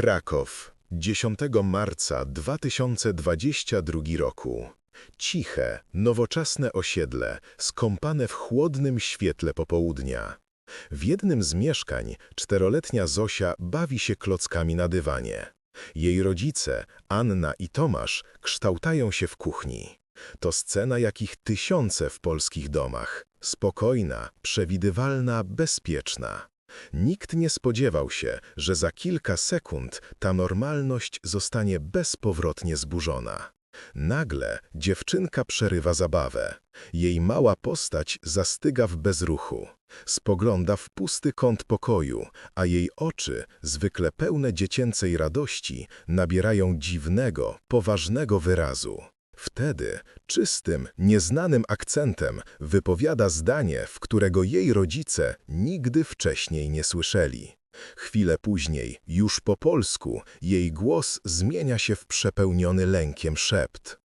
Kraków, 10 marca 2022 roku. Ciche, nowoczesne osiedle, skąpane w chłodnym świetle popołudnia. W jednym z mieszkań czteroletnia Zosia bawi się klockami na dywanie. Jej rodzice, Anna i Tomasz, kształtają się w kuchni. To scena jakich tysiące w polskich domach. Spokojna, przewidywalna, bezpieczna. Nikt nie spodziewał się, że za kilka sekund ta normalność zostanie bezpowrotnie zburzona. Nagle dziewczynka przerywa zabawę. Jej mała postać zastyga w bezruchu. Spogląda w pusty kąt pokoju, a jej oczy, zwykle pełne dziecięcej radości, nabierają dziwnego, poważnego wyrazu. Wtedy czystym, nieznanym akcentem wypowiada zdanie, w którego jej rodzice nigdy wcześniej nie słyszeli. Chwilę później, już po polsku, jej głos zmienia się w przepełniony lękiem szept.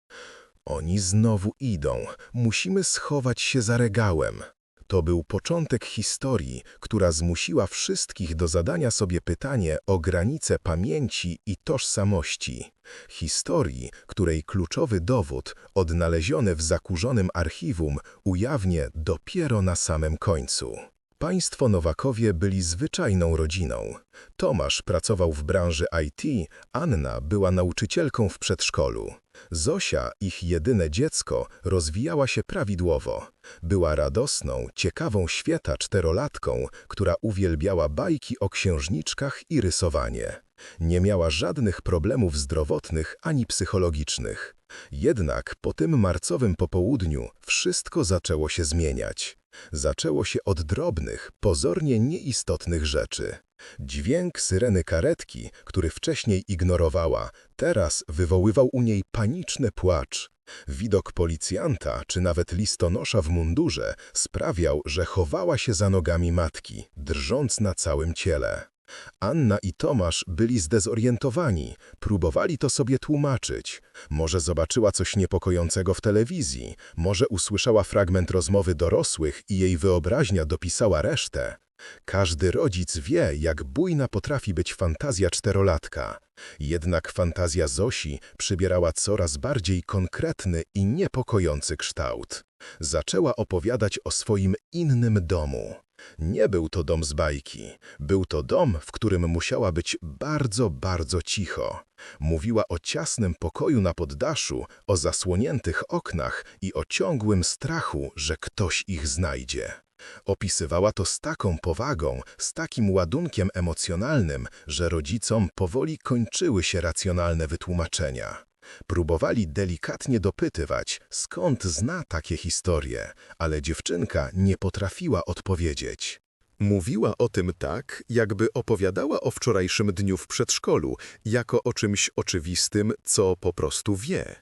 Oni znowu idą, musimy schować się za regałem. To był początek historii, która zmusiła wszystkich do zadania sobie pytanie o granice pamięci i tożsamości. Historii, której kluczowy dowód, odnaleziony w zakurzonym archiwum, ujawnię dopiero na samym końcu. Państwo Nowakowie byli zwyczajną rodziną. Tomasz pracował w branży IT, Anna była nauczycielką w przedszkolu. Zosia, ich jedyne dziecko, rozwijała się prawidłowo. Była radosną, ciekawą świata czterolatką, która uwielbiała bajki o księżniczkach i rysowanie. Nie miała żadnych problemów zdrowotnych ani psychologicznych. Jednak po tym marcowym popołudniu wszystko zaczęło się zmieniać. Zaczęło się od drobnych, pozornie nieistotnych rzeczy. Dźwięk syreny karetki, który wcześniej ignorowała, teraz wywoływał u niej paniczny płacz. Widok policjanta czy nawet listonosza w mundurze sprawiał, że chowała się za nogami matki, drżąc na całym ciele. Anna i Tomasz byli zdezorientowani, próbowali to sobie tłumaczyć. Może zobaczyła coś niepokojącego w telewizji, może usłyszała fragment rozmowy dorosłych i jej wyobraźnia dopisała resztę. Każdy rodzic wie, jak bujna potrafi być fantazja czterolatka. Jednak fantazja Zosi przybierała coraz bardziej konkretny i niepokojący kształt. Zaczęła opowiadać o swoim innym domu. Nie był to dom z bajki. Był to dom, w którym musiała być bardzo, bardzo cicho. Mówiła o ciasnym pokoju na poddaszu, o zasłoniętych oknach i o ciągłym strachu, że ktoś ich znajdzie. Opisywała to z taką powagą, z takim ładunkiem emocjonalnym, że rodzicom powoli kończyły się racjonalne wytłumaczenia. Próbowali delikatnie dopytywać, skąd zna takie historie, ale dziewczynka nie potrafiła odpowiedzieć. Mówiła o tym tak, jakby opowiadała o wczorajszym dniu w przedszkolu, jako o czymś oczywistym, co po prostu wie.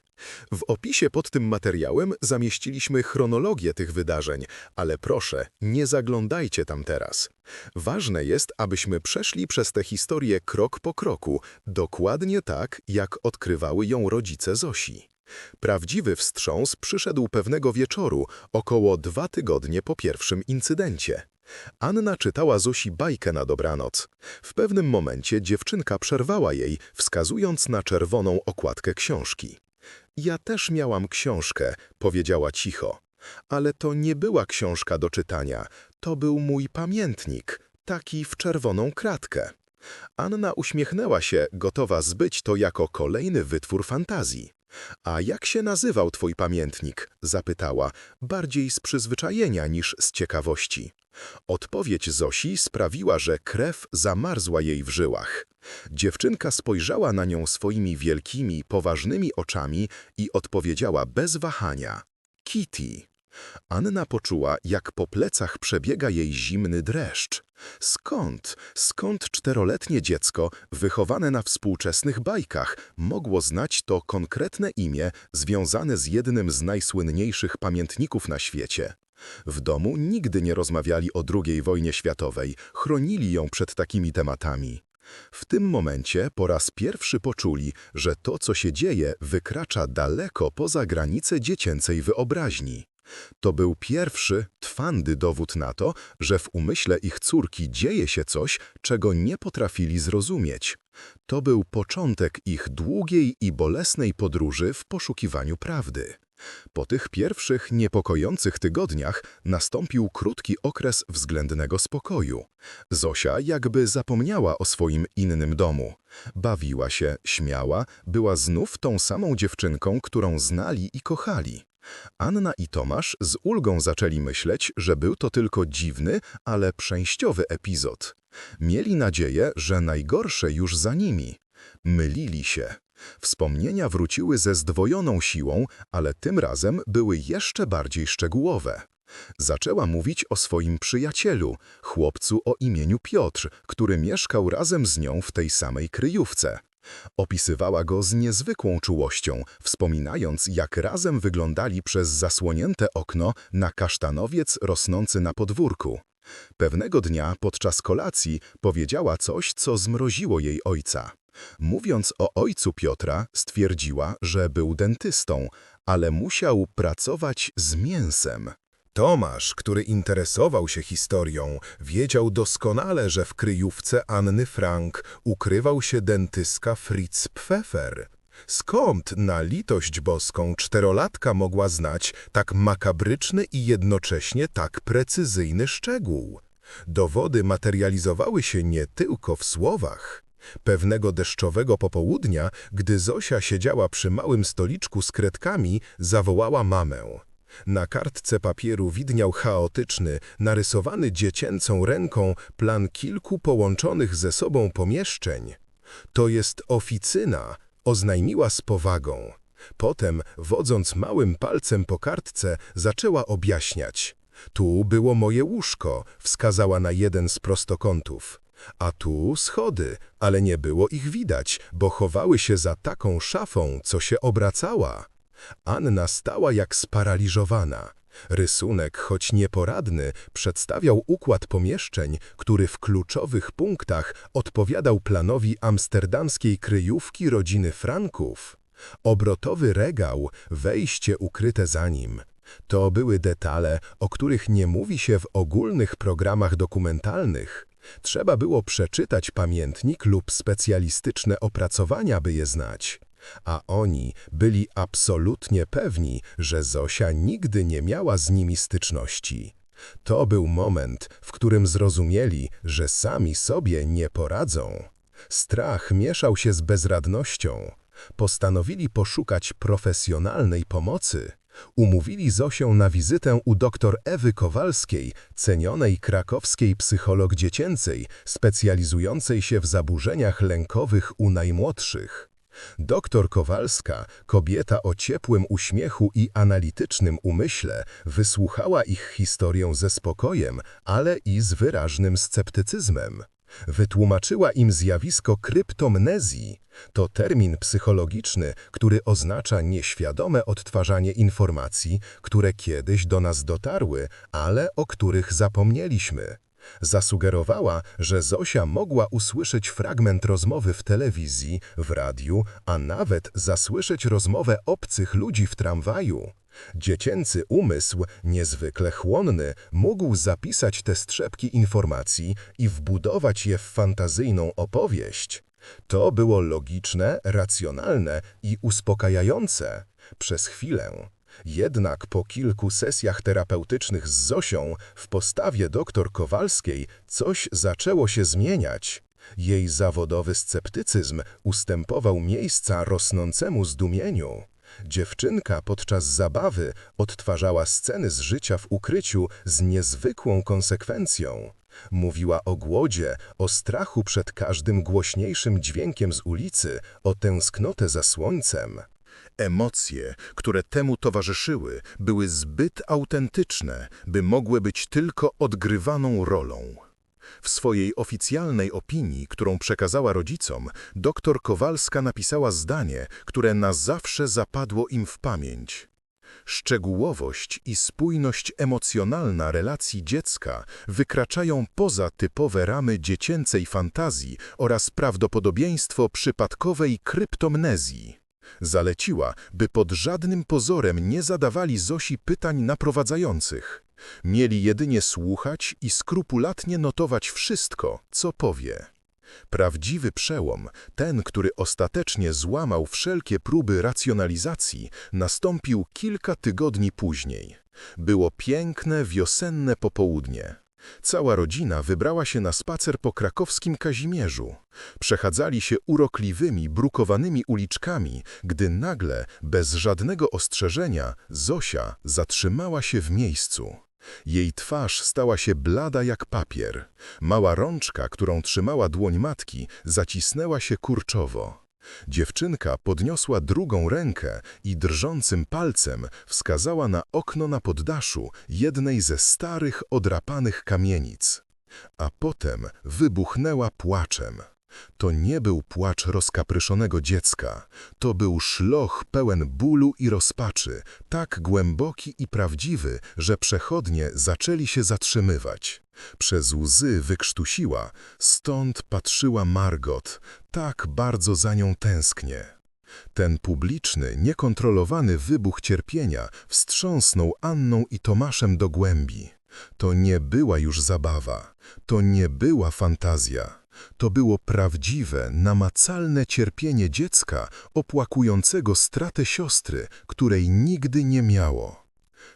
W opisie pod tym materiałem zamieściliśmy chronologię tych wydarzeń, ale proszę, nie zaglądajcie tam teraz. Ważne jest, abyśmy przeszli przez tę historię krok po kroku, dokładnie tak, jak odkrywały ją rodzice Zosi. Prawdziwy wstrząs przyszedł pewnego wieczoru, około dwa tygodnie po pierwszym incydencie. Anna czytała Zosi bajkę na dobranoc. W pewnym momencie dziewczynka przerwała jej, wskazując na czerwoną okładkę książki. Ja też miałam książkę, powiedziała cicho. Ale to nie była książka do czytania, to był mój pamiętnik, taki w czerwoną kratkę. Anna uśmiechnęła się, gotowa zbyć to jako kolejny wytwór fantazji. A jak się nazywał twój pamiętnik? zapytała, bardziej z przyzwyczajenia niż z ciekawości. Odpowiedź Zosi sprawiła, że krew zamarzła jej w żyłach. Dziewczynka spojrzała na nią swoimi wielkimi, poważnymi oczami i odpowiedziała bez wahania. Kitty. Anna poczuła, jak po plecach przebiega jej zimny dreszcz. Skąd, skąd czteroletnie dziecko, wychowane na współczesnych bajkach, mogło znać to konkretne imię związane z jednym z najsłynniejszych pamiętników na świecie? W domu nigdy nie rozmawiali o II wojnie światowej, chronili ją przed takimi tematami. W tym momencie po raz pierwszy poczuli, że to, co się dzieje, wykracza daleko poza granice dziecięcej wyobraźni. To był pierwszy, twandy dowód na to, że w umyśle ich córki dzieje się coś, czego nie potrafili zrozumieć. To był początek ich długiej i bolesnej podróży w poszukiwaniu prawdy. Po tych pierwszych niepokojących tygodniach nastąpił krótki okres względnego spokoju. Zosia jakby zapomniała o swoim innym domu. Bawiła się, śmiała, była znów tą samą dziewczynką, którą znali i kochali. Anna i Tomasz z ulgą zaczęli myśleć, że był to tylko dziwny, ale przejściowy epizod. Mieli nadzieję, że najgorsze już za nimi. Mylili się. Wspomnienia wróciły ze zdwojoną siłą, ale tym razem były jeszcze bardziej szczegółowe. Zaczęła mówić o swoim przyjacielu, chłopcu o imieniu Piotr, który mieszkał razem z nią w tej samej kryjówce. Opisywała go z niezwykłą czułością, wspominając, jak razem wyglądali przez zasłonięte okno na kasztanowiec rosnący na podwórku. Pewnego dnia podczas kolacji powiedziała coś, co zmroziło jej ojca. Mówiąc o ojcu Piotra, stwierdziła, że był dentystą, ale musiał pracować z mięsem. Tomasz, który interesował się historią, wiedział doskonale, że w kryjówce Anny Frank ukrywał się dentyska Fritz Pfeffer. Skąd na litość boską czterolatka mogła znać tak makabryczny i jednocześnie tak precyzyjny szczegół? Dowody materializowały się nie tylko w słowach. Pewnego deszczowego popołudnia, gdy Zosia siedziała przy małym stoliczku z kredkami, zawołała mamę. Na kartce papieru widniał chaotyczny, narysowany dziecięcą ręką plan kilku połączonych ze sobą pomieszczeń. To jest oficyna, oznajmiła z powagą. Potem, wodząc małym palcem po kartce, zaczęła objaśniać. Tu było moje łóżko, wskazała na jeden z prostokątów. A tu schody, ale nie było ich widać, bo chowały się za taką szafą, co się obracała. Anna stała jak sparaliżowana. Rysunek, choć nieporadny, przedstawiał układ pomieszczeń, który w kluczowych punktach odpowiadał planowi amsterdamskiej kryjówki rodziny Franków. Obrotowy regał, wejście ukryte za nim. To były detale, o których nie mówi się w ogólnych programach dokumentalnych. Trzeba było przeczytać pamiętnik lub specjalistyczne opracowania, by je znać. A oni byli absolutnie pewni, że Zosia nigdy nie miała z nimi styczności. To był moment, w którym zrozumieli, że sami sobie nie poradzą. Strach mieszał się z bezradnością. Postanowili poszukać profesjonalnej pomocy. Umówili Zosię na wizytę u dr Ewy Kowalskiej, cenionej krakowskiej psycholog dziecięcej, specjalizującej się w zaburzeniach lękowych u najmłodszych. Doktor Kowalska, kobieta o ciepłym uśmiechu i analitycznym umyśle, wysłuchała ich historię ze spokojem, ale i z wyraźnym sceptycyzmem. Wytłumaczyła im zjawisko kryptomnezji. To termin psychologiczny, który oznacza nieświadome odtwarzanie informacji, które kiedyś do nas dotarły, ale o których zapomnieliśmy. Zasugerowała, że Zosia mogła usłyszeć fragment rozmowy w telewizji, w radiu, a nawet zasłyszeć rozmowę obcych ludzi w tramwaju. Dziecięcy umysł, niezwykle chłonny, mógł zapisać te strzepki informacji i wbudować je w fantazyjną opowieść. To było logiczne, racjonalne i uspokajające. Przez chwilę. Jednak po kilku sesjach terapeutycznych z Zosią w postawie doktor Kowalskiej coś zaczęło się zmieniać. Jej zawodowy sceptycyzm ustępował miejsca rosnącemu zdumieniu. Dziewczynka podczas zabawy odtwarzała sceny z życia w ukryciu z niezwykłą konsekwencją. Mówiła o głodzie, o strachu przed każdym głośniejszym dźwiękiem z ulicy, o tęsknotę za słońcem. Emocje, które temu towarzyszyły, były zbyt autentyczne, by mogły być tylko odgrywaną rolą. W swojej oficjalnej opinii, którą przekazała rodzicom, dr Kowalska napisała zdanie, które na zawsze zapadło im w pamięć. Szczegółowość i spójność emocjonalna relacji dziecka wykraczają poza typowe ramy dziecięcej fantazji oraz prawdopodobieństwo przypadkowej kryptomnezji. Zaleciła, by pod żadnym pozorem nie zadawali Zosi pytań naprowadzających. Mieli jedynie słuchać i skrupulatnie notować wszystko, co powie. Prawdziwy przełom, ten, który ostatecznie złamał wszelkie próby racjonalizacji, nastąpił kilka tygodni później. Było piękne, wiosenne popołudnie. Cała rodzina wybrała się na spacer po krakowskim Kazimierzu. Przechadzali się urokliwymi, brukowanymi uliczkami, gdy nagle, bez żadnego ostrzeżenia, Zosia zatrzymała się w miejscu. Jej twarz stała się blada jak papier. Mała rączka, którą trzymała dłoń matki, zacisnęła się kurczowo. Dziewczynka podniosła drugą rękę i drżącym palcem wskazała na okno na poddaszu jednej ze starych, odrapanych kamienic. A potem wybuchnęła płaczem. To nie był płacz rozkapryszonego dziecka, to był szloch pełen bólu i rozpaczy, tak głęboki i prawdziwy, że przechodnie zaczęli się zatrzymywać. Przez łzy wykrztusiła, stąd patrzyła Margot, tak bardzo za nią tęsknie. Ten publiczny, niekontrolowany wybuch cierpienia wstrząsnął Anną i Tomaszem do głębi. To nie była już zabawa, to nie była fantazja. To było prawdziwe, namacalne cierpienie dziecka opłakującego stratę siostry, której nigdy nie miało.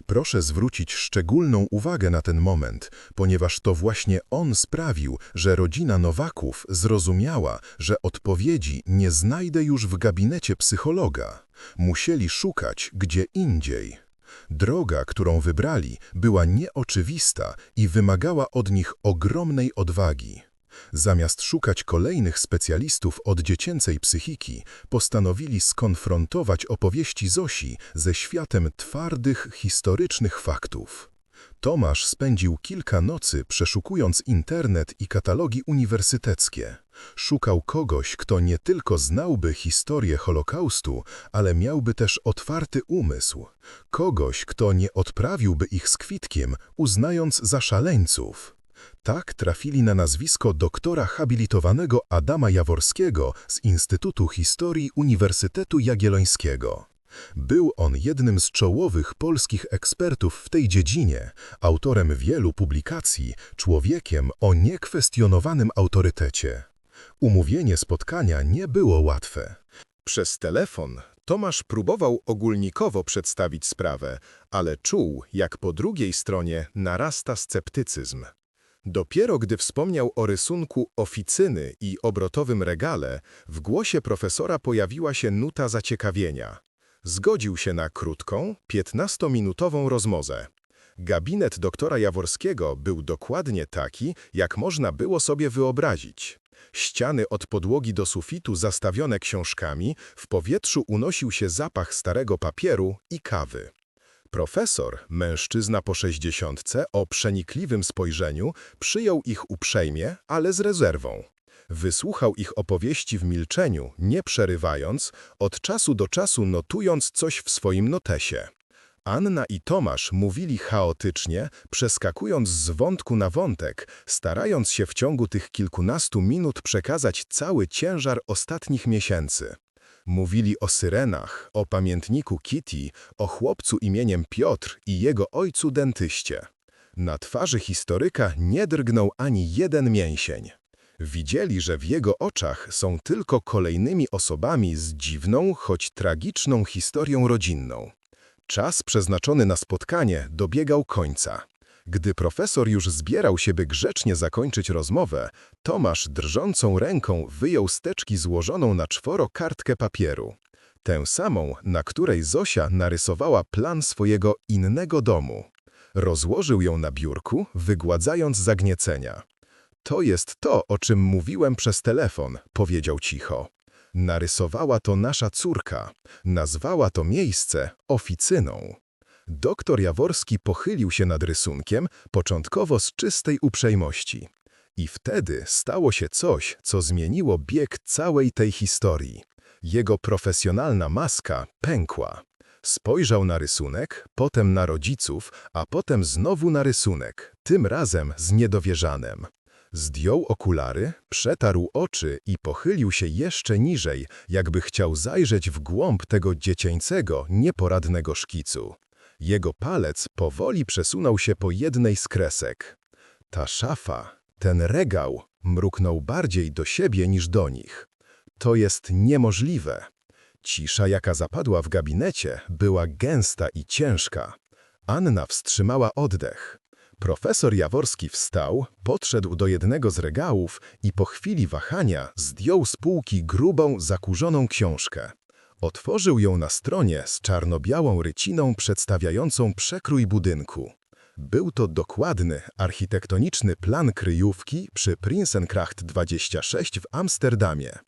Proszę zwrócić szczególną uwagę na ten moment, ponieważ to właśnie on sprawił, że rodzina Nowaków zrozumiała, że odpowiedzi nie znajdę już w gabinecie psychologa. Musieli szukać gdzie indziej. Droga, którą wybrali, była nieoczywista i wymagała od nich ogromnej odwagi. Zamiast szukać kolejnych specjalistów od dziecięcej psychiki, postanowili skonfrontować opowieści Zosi ze światem twardych, historycznych faktów. Tomasz spędził kilka nocy przeszukując internet i katalogi uniwersyteckie. Szukał kogoś, kto nie tylko znałby historię Holokaustu, ale miałby też otwarty umysł. Kogoś, kto nie odprawiłby ich z kwitkiem, uznając za szaleńców. Tak trafili na nazwisko doktora habilitowanego Adama Jaworskiego z Instytutu Historii Uniwersytetu Jagiellońskiego. Był on jednym z czołowych polskich ekspertów w tej dziedzinie, autorem wielu publikacji, człowiekiem o niekwestionowanym autorytecie. Umówienie spotkania nie było łatwe. Przez telefon Tomasz próbował ogólnikowo przedstawić sprawę, ale czuł, jak po drugiej stronie narasta sceptycyzm. Dopiero gdy wspomniał o rysunku oficyny i obrotowym regale, w głosie profesora pojawiła się nuta zaciekawienia. Zgodził się na krótką, 15-minutową rozmowę. Gabinet doktora Jaworskiego był dokładnie taki, jak można było sobie wyobrazić. Ściany od podłogi do sufitu zastawione książkami, w powietrzu unosił się zapach starego papieru i kawy. Profesor, mężczyzna po sześćdziesiątce, o przenikliwym spojrzeniu, przyjął ich uprzejmie, ale z rezerwą. Wysłuchał ich opowieści w milczeniu, nie przerywając, od czasu do czasu notując coś w swoim notesie. Anna i Tomasz mówili chaotycznie, przeskakując z wątku na wątek, starając się w ciągu tych kilkunastu minut przekazać cały ciężar ostatnich miesięcy. Mówili o syrenach, o pamiętniku Kitty, o chłopcu imieniem Piotr i jego ojcu dentyście. Na twarzy historyka nie drgnął ani jeden mięsień. Widzieli, że w jego oczach są tylko kolejnymi osobami z dziwną, choć tragiczną historią rodzinną. Czas przeznaczony na spotkanie dobiegał końca. Gdy profesor już zbierał się, by grzecznie zakończyć rozmowę, Tomasz drżącą ręką wyjął z teczki złożoną na czworo kartkę papieru. Tę samą, na której Zosia narysowała plan swojego innego domu. Rozłożył ją na biurku, wygładzając zagniecenia. To jest to, o czym mówiłem przez telefon, powiedział cicho. Narysowała to nasza córka. Nazwała to miejsce oficyną. Doktor Jaworski pochylił się nad rysunkiem, początkowo z czystej uprzejmości. I wtedy stało się coś, co zmieniło bieg całej tej historii. Jego profesjonalna maska pękła. Spojrzał na rysunek, potem na rodziców, a potem znowu na rysunek, tym razem z niedowierzanem. Zdjął okulary, przetarł oczy i pochylił się jeszcze niżej, jakby chciał zajrzeć w głąb tego dziecięcego, nieporadnego szkicu. Jego palec powoli przesunął się po jednej z kresek. Ta szafa, ten regał, Mruknął bardziej do siebie niż do nich. To jest niemożliwe. Cisza, jaka zapadła w gabinecie, była gęsta i ciężka. Anna wstrzymała oddech. Profesor Jaworski wstał, podszedł do jednego z regałów i po chwili wahania zdjął z półki grubą, zakurzoną książkę. Otworzył ją na stronie z czarno-białą ryciną przedstawiającą przekrój budynku. Był to dokładny, architektoniczny plan kryjówki przy Prinsenkracht 26 w Amsterdamie.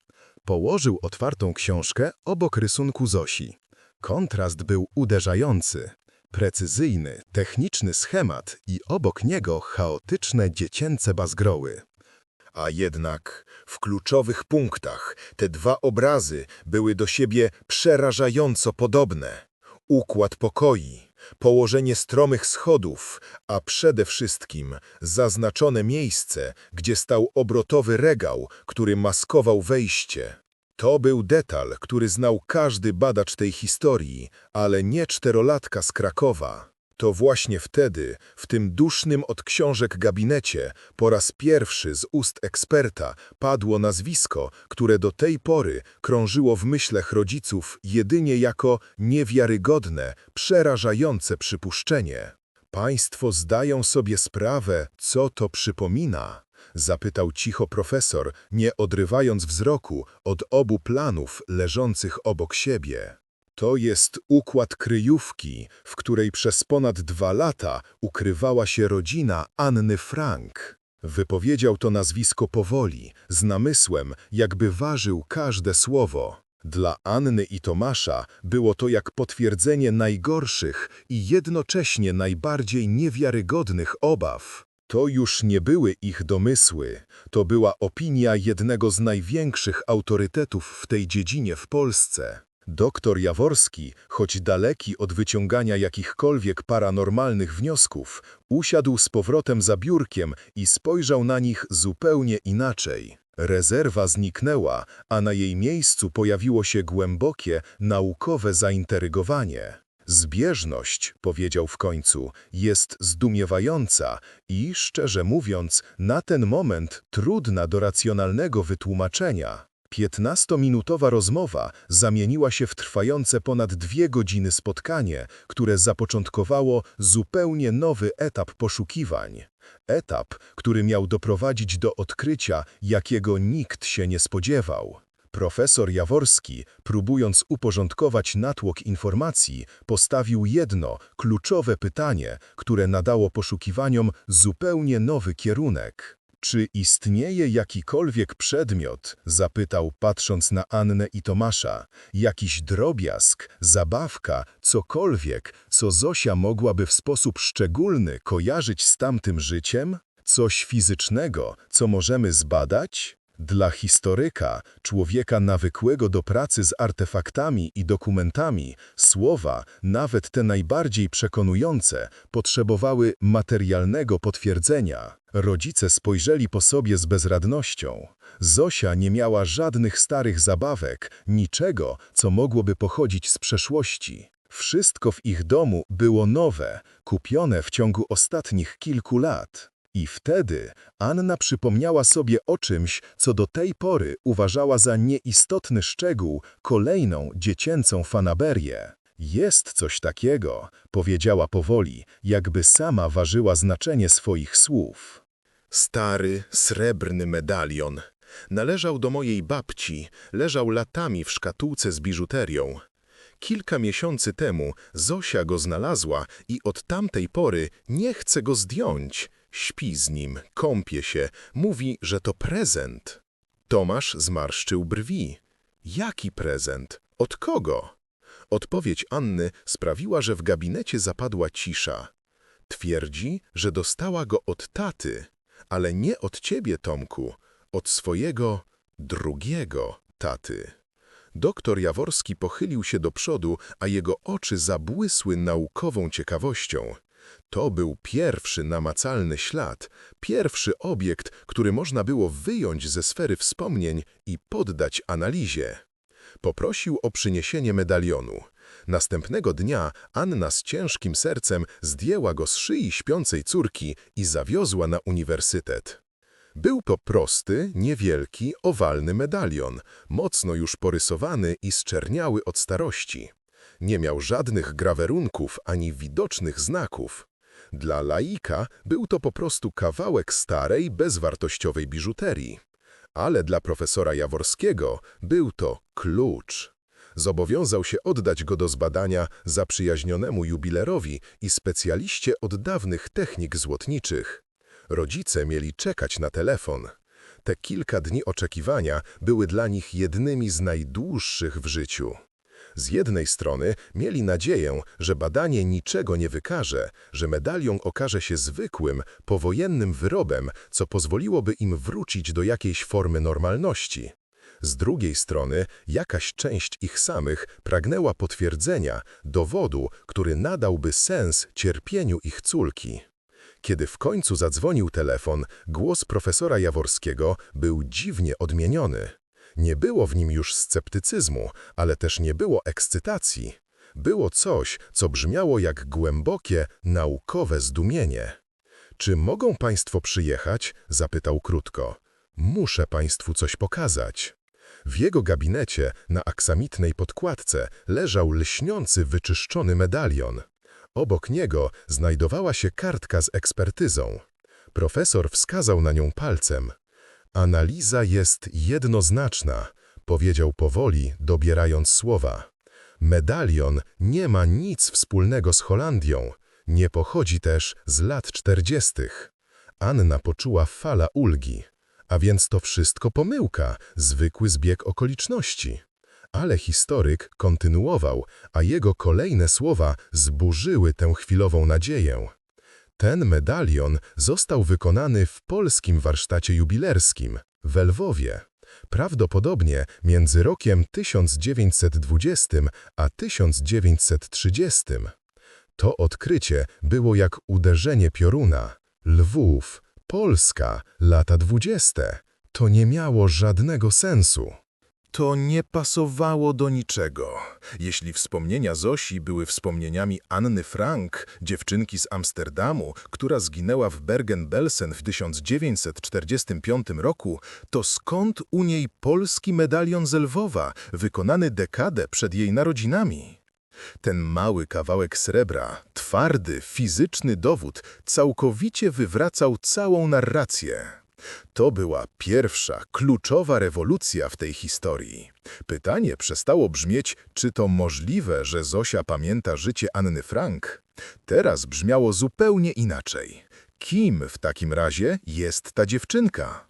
Położył otwartą książkę obok rysunku Zosi. Kontrast był uderzający. Precyzyjny, techniczny schemat i obok niego chaotyczne dziecięce bazgroły. A jednak w kluczowych punktach te dwa obrazy były do siebie przerażająco podobne. Układ pokoi, położenie stromych schodów, a przede wszystkim zaznaczone miejsce, gdzie stał obrotowy regał, który maskował wejście. To był detal, który znał każdy badacz tej historii, ale nie czterolatka z Krakowa. To właśnie wtedy, w tym dusznym od książek gabinecie, po raz pierwszy z ust eksperta padło nazwisko, które do tej pory krążyło w myślach rodziców jedynie jako niewiarygodne, przerażające przypuszczenie. Państwo zdają sobie sprawę, co to przypomina? Zapytał cicho profesor, nie odrywając wzroku od obu planów leżących obok siebie. To jest układ kryjówki, w której przez ponad dwa lata ukrywała się rodzina Anny Frank. Wypowiedział to nazwisko powoli, z namysłem, jakby ważył każde słowo. Dla Anny i Tomasza było to jak potwierdzenie najgorszych i jednocześnie najbardziej niewiarygodnych obaw. To już nie były ich domysły, to była opinia jednego z największych autorytetów w tej dziedzinie w Polsce. Doktor Jaworski, choć daleki od wyciągania jakichkolwiek paranormalnych wniosków, usiadł z powrotem za biurkiem i spojrzał na nich zupełnie inaczej. Rezerwa zniknęła, a na jej miejscu pojawiło się głębokie, naukowe zainteresowanie. Zbieżność, powiedział w końcu, jest zdumiewająca i, szczerze mówiąc, na ten moment trudna do racjonalnego wytłumaczenia. Piętnastominutowa rozmowa zamieniła się w trwające ponad dwie godziny spotkanie, które zapoczątkowało zupełnie nowy etap poszukiwań. Etap, który miał doprowadzić do odkrycia, jakiego nikt się nie spodziewał. Profesor Jaworski, próbując uporządkować natłok informacji, postawił jedno, kluczowe pytanie, które nadało poszukiwaniom zupełnie nowy kierunek. Czy istnieje jakikolwiek przedmiot, zapytał patrząc na Annę i Tomasza, jakiś drobiazg, zabawka, cokolwiek, co Zosia mogłaby w sposób szczególny kojarzyć z tamtym życiem? Coś fizycznego, co możemy zbadać? Dla historyka, człowieka nawykłego do pracy z artefaktami i dokumentami, słowa, nawet te najbardziej przekonujące, potrzebowały materialnego potwierdzenia. Rodzice spojrzeli po sobie z bezradnością. Zosia nie miała żadnych starych zabawek, niczego, co mogłoby pochodzić z przeszłości. Wszystko w ich domu było nowe, kupione w ciągu ostatnich kilku lat. I wtedy Anna przypomniała sobie o czymś, co do tej pory uważała za nieistotny szczegół, kolejną dziecięcą fanaberię. Jest coś takiego, powiedziała powoli, jakby sama ważyła znaczenie swoich słów. Stary, srebrny medalion. Należał do mojej babci, leżał latami w szkatułce z biżuterią. Kilka miesięcy temu Zosia go znalazła i od tamtej pory nie chce go zdjąć. Śpi z nim, kąpie się, mówi, że to prezent. Tomasz zmarszczył brwi. Jaki prezent? Od kogo? Odpowiedź Anny sprawiła, że w gabinecie zapadła cisza. Twierdzi, że dostała go od taty, ale nie od ciebie, Tomku, od swojego drugiego taty. Doktor Jaworski pochylił się do przodu, a jego oczy zabłysły naukową ciekawością. To był pierwszy namacalny ślad, pierwszy obiekt, który można było wyjąć ze sfery wspomnień i poddać analizie. Poprosił o przyniesienie medalionu. Następnego dnia Anna z ciężkim sercem zdjęła go z szyi śpiącej córki i zawiozła na uniwersytet. Był to prosty, niewielki, owalny medalion, mocno już porysowany i zczerniały od starości. Nie miał żadnych grawerunków ani widocznych znaków. Dla laika był to po prostu kawałek starej, bezwartościowej biżuterii. Ale dla profesora Jaworskiego był to klucz. Zobowiązał się oddać go do zbadania zaprzyjaźnionemu jubilerowi i specjaliście od dawnych technik złotniczych. Rodzice mieli czekać na telefon. Te kilka dni oczekiwania były dla nich jednymi z najdłuższych w życiu. Z jednej strony mieli nadzieję, że badanie niczego nie wykaże, że medalion okaże się zwykłym, powojennym wyrobem, co pozwoliłoby im wrócić do jakiejś formy normalności. Z drugiej strony jakaś część ich samych pragnęła potwierdzenia, dowodu, który nadałby sens cierpieniu ich córki. Kiedy w końcu zadzwonił telefon, głos profesora Jaworskiego był dziwnie odmieniony. Nie było w nim już sceptycyzmu, ale też nie było ekscytacji. Było coś, co brzmiało jak głębokie, naukowe zdumienie. Czy mogą państwo przyjechać? zapytał krótko. Muszę państwu coś pokazać. W jego gabinecie na aksamitnej podkładce leżał lśniący, wyczyszczony medalion. Obok niego znajdowała się kartka z ekspertyzą. Profesor wskazał na nią palcem. Analiza jest jednoznaczna, powiedział powoli, dobierając słowa. Medalion nie ma nic wspólnego z Holandią, nie pochodzi też z lat czterdziestych. Anna poczuła fala ulgi. A więc to wszystko pomyłka, zwykły zbieg okoliczności. Ale historyk kontynuował, a jego kolejne słowa zburzyły tę chwilową nadzieję. Ten medalion został wykonany w polskim warsztacie jubilerskim, w Lwowie. Prawdopodobnie między rokiem 1920 a 1930. To odkrycie było jak uderzenie pioruna. Lwów, Polska, lata dwudzieste. To nie miało żadnego sensu. To nie pasowało do niczego. Jeśli wspomnienia Zosi były wspomnieniami Anny Frank, dziewczynki z Amsterdamu, która zginęła w Bergen-Belsen w 1945 roku, to skąd u niej polski medalion z Lwowa, wykonany dekadę przed jej narodzinami? Ten mały kawałek srebra, twardy, fizyczny dowód, całkowicie wywracał całą narrację. To była pierwsza, kluczowa rewolucja w tej historii. Pytanie przestało brzmieć, czy to możliwe, że Zosia pamięta życie Anny Frank? Teraz brzmiało zupełnie inaczej. Kim w takim razie jest ta dziewczynka?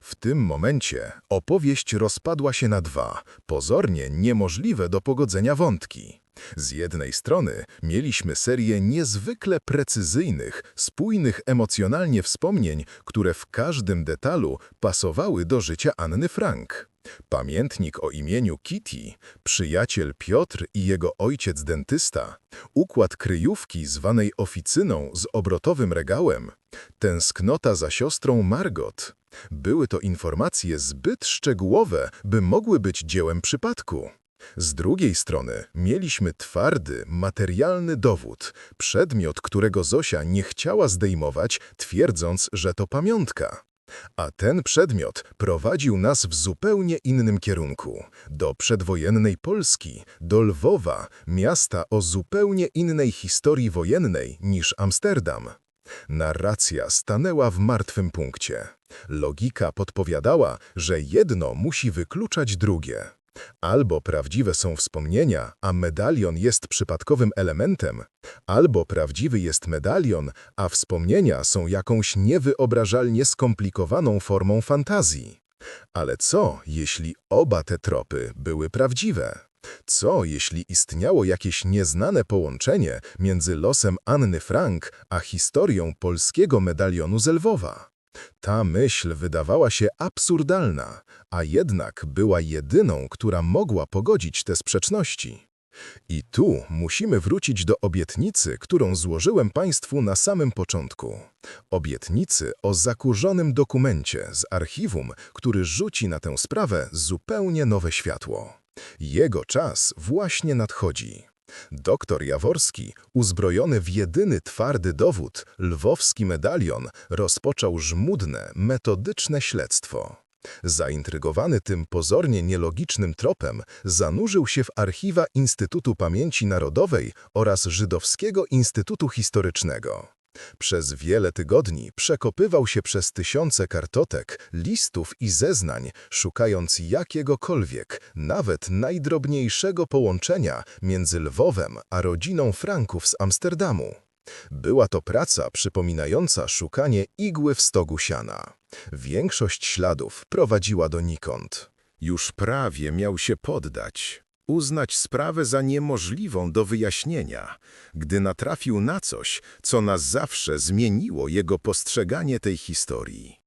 W tym momencie opowieść rozpadła się na dwa, pozornie niemożliwe do pogodzenia wątki. Z jednej strony mieliśmy serię niezwykle precyzyjnych, spójnych emocjonalnie wspomnień, które w każdym detalu pasowały do życia Anny Frank. Pamiętnik o imieniu Kitty, przyjaciel Piotr i jego ojciec dentysta, układ kryjówki zwanej oficyną z obrotowym regałem, tęsknota za siostrą Margot. Były to informacje zbyt szczegółowe, by mogły być dziełem przypadku. Z drugiej strony mieliśmy twardy, materialny dowód, przedmiot, którego Zosia nie chciała zdejmować, twierdząc, że to pamiątka. A ten przedmiot prowadził nas w zupełnie innym kierunku, do przedwojennej Polski, do Lwowa, miasta o zupełnie innej historii wojennej niż Amsterdam. Narracja stanęła w martwym punkcie. Logika podpowiadała, że jedno musi wykluczać drugie. Albo prawdziwe są wspomnienia, a medalion jest przypadkowym elementem, albo prawdziwy jest medalion, a wspomnienia są jakąś niewyobrażalnie skomplikowaną formą fantazji. Ale co, jeśli oba te tropy były prawdziwe? Co, jeśli istniało jakieś nieznane połączenie między losem Anny Frank a historią polskiego medalionu z Lwowa? Ta myśl wydawała się absurdalna, a jednak była jedyną, która mogła pogodzić te sprzeczności. I tu musimy wrócić do obietnicy, którą złożyłem Państwu na samym początku. Obietnicy o zakurzonym dokumencie z archiwum, który rzuci na tę sprawę zupełnie nowe światło. Jego czas właśnie nadchodzi. Doktor Jaworski, uzbrojony w jedyny twardy dowód, lwowski medalion, rozpoczął żmudne, metodyczne śledztwo. Zaintrygowany tym pozornie nielogicznym tropem, zanurzył się w archiwa Instytutu Pamięci Narodowej oraz Żydowskiego Instytutu Historycznego. Przez wiele tygodni przekopywał się przez tysiące kartotek, listów i zeznań, szukając jakiegokolwiek, nawet najdrobniejszego połączenia między Lwowem a rodziną Franków z Amsterdamu. Była to praca przypominająca szukanie igły w stogu siana. Większość śladów prowadziła donikąd. Już prawie miał się poddać, uznać sprawę za niemożliwą do wyjaśnienia, gdy natrafił na coś, co na zawsze zmieniło jego postrzeganie tej historii.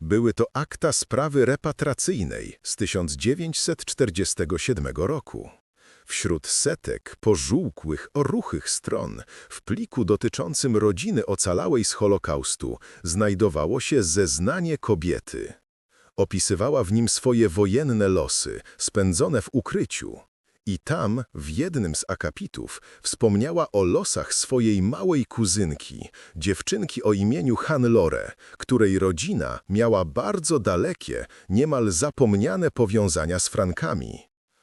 Były to akta sprawy repatracyjnej z 1947 roku. Wśród setek pożółkłych, oruchych stron w pliku dotyczącym rodziny ocalałej z Holokaustu znajdowało się zeznanie kobiety. Opisywała w nim swoje wojenne losy, spędzone w ukryciu. I tam, w jednym z akapitów, wspomniała o losach swojej małej kuzynki, dziewczynki o imieniu Hannelore, której rodzina miała bardzo dalekie, niemal zapomniane powiązania z Frankami.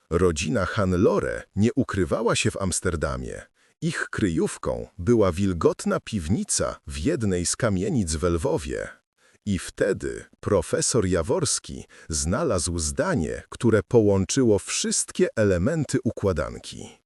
Rodzina Hannelore nie ukrywała się w Amsterdamie. Ich kryjówką była wilgotna piwnica w jednej z kamienic w Lwowie. I wtedy profesor Jaworski znalazł zdanie, które połączyło wszystkie elementy układanki.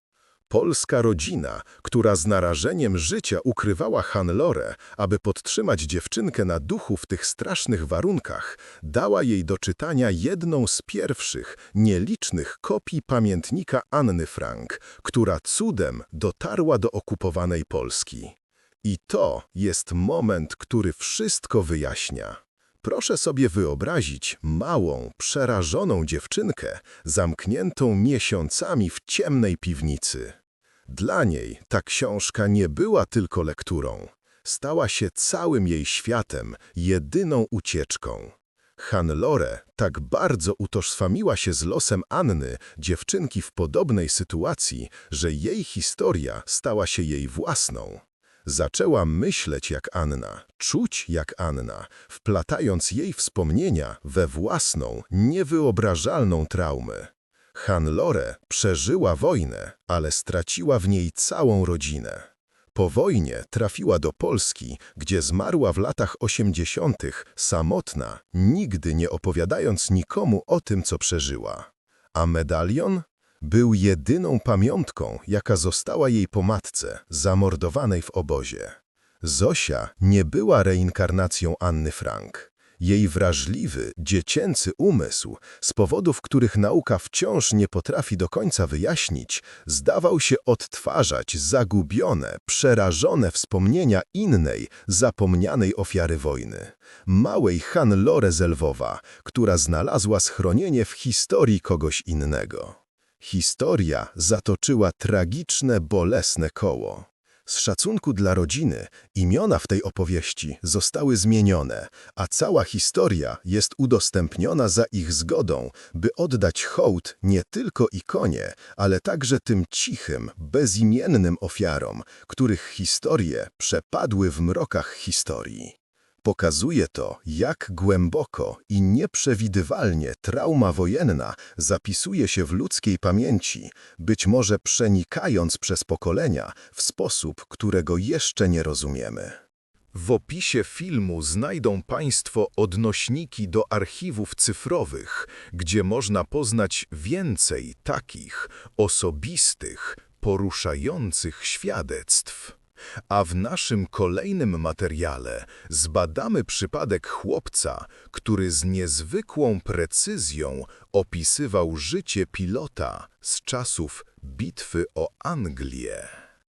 Polska rodzina, która z narażeniem życia ukrywała Hannelore, aby podtrzymać dziewczynkę na duchu w tych strasznych warunkach, dała jej do czytania jedną z pierwszych, nielicznych kopii pamiętnika Anny Frank, która cudem dotarła do okupowanej Polski. I to jest moment, który wszystko wyjaśnia. Proszę sobie wyobrazić małą, przerażoną dziewczynkę, zamkniętą miesiącami w ciemnej piwnicy. Dla niej ta książka nie była tylko lekturą. Stała się całym jej światem, jedyną ucieczką. Hannelore tak bardzo utożsamiła się z losem Anny, dziewczynki w podobnej sytuacji, że jej historia stała się jej własną. Zaczęła myśleć jak Anna, czuć jak Anna, wplatając jej wspomnienia we własną, niewyobrażalną traumę. Hannelore przeżyła wojnę, ale straciła w niej całą rodzinę. Po wojnie trafiła do Polski, gdzie zmarła w latach osiemdziesiątych, samotna, nigdy nie opowiadając nikomu o tym, co przeżyła. A medalion był jedyną pamiątką, jaka została jej po matce, zamordowanej w obozie. Zosia nie była reinkarnacją Anny Frank. Jej wrażliwy, dziecięcy umysł, z powodów, których nauka wciąż nie potrafi do końca wyjaśnić, zdawał się odtwarzać zagubione, przerażone wspomnienia innej, zapomnianej ofiary wojny. Małej Hannelore Zelwowa, która znalazła schronienie w historii kogoś innego. Historia zatoczyła tragiczne, bolesne koło. Z szacunku dla rodziny imiona w tej opowieści zostały zmienione, a cała historia jest udostępniona za ich zgodą, by oddać hołd nie tylko ikonie, ale także tym cichym, bezimiennym ofiarom, których historie przepadły w mrokach historii. Pokazuje to, jak głęboko i nieprzewidywalnie trauma wojenna zapisuje się w ludzkiej pamięci, być może przenikając przez pokolenia w sposób, którego jeszcze nie rozumiemy. W opisie filmu znajdą Państwo odnośniki do archiwów cyfrowych, gdzie można poznać więcej takich osobistych, poruszających świadectw. A w naszym kolejnym materiale zbadamy przypadek chłopca, który z niezwykłą precyzją opisywał życie pilota z czasów bitwy o Anglię.